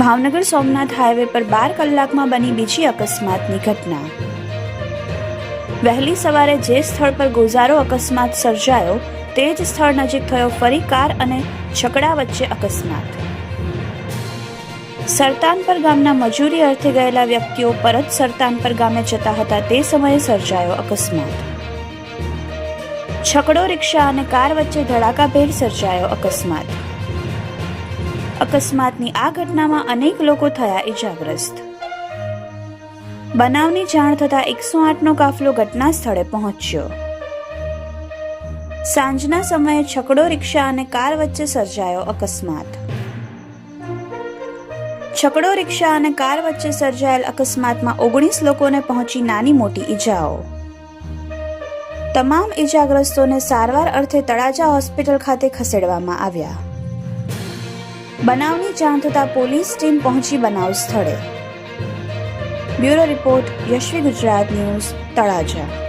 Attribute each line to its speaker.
Speaker 1: Bhavnagar Somnath highway પર બાર કલાકમાં બની બીજી અકસ્માતની ઘટના. વહેલી સવારે જે સ્થળ પર ગોઝારો અકસ્માત સર્જાયો, તે જ સ્થળ નજીક થયો ફરી કાર અને છકડા વચ્ચે અકસ્માત. સરતાનપર ગામના મજૂરી અર્થે ગયેલા વ્યક્તિઓ પરત સરતાનપર ગામે જતા હતા, તે સમયે સર્જાયો અકસ્માત. છકડો રિક્ષા અને કાર વચ્ચે ધડાકાભેર સર્જાયો અકસ્માત. અકસ્માતની આ ઘટનામાં અનેક લોકો થયા ઇજાગ્રસ્ત બનાવની જાણ થતાં એકસો આઠનો કાફલો ઘટના સ્થળે પહોંચ્યો. સાંજના સમયે છકડો રિક્ષા અને કાર વચ્ચે સર્જાયો અકસ્માત. છકડો રિક્ષા અને કાર વચ્ચે સર્જાયેલ અકસ્માતમાં ઓગણીસ લોકોને પહોંચી નાની મોટી ઈજાઓ. તમામ ઈજાગ્રસ્તોને સારવાર અર્થે તળાજા હોસ્પિટલ ખાતે ખસેડવામાં આવ્યા. બનાવની જાણ થતાં પોલીસ ટીમ પહોંચી બનાવ સ્થળે. Bureau report Yashvi Gujarat news, Talaja.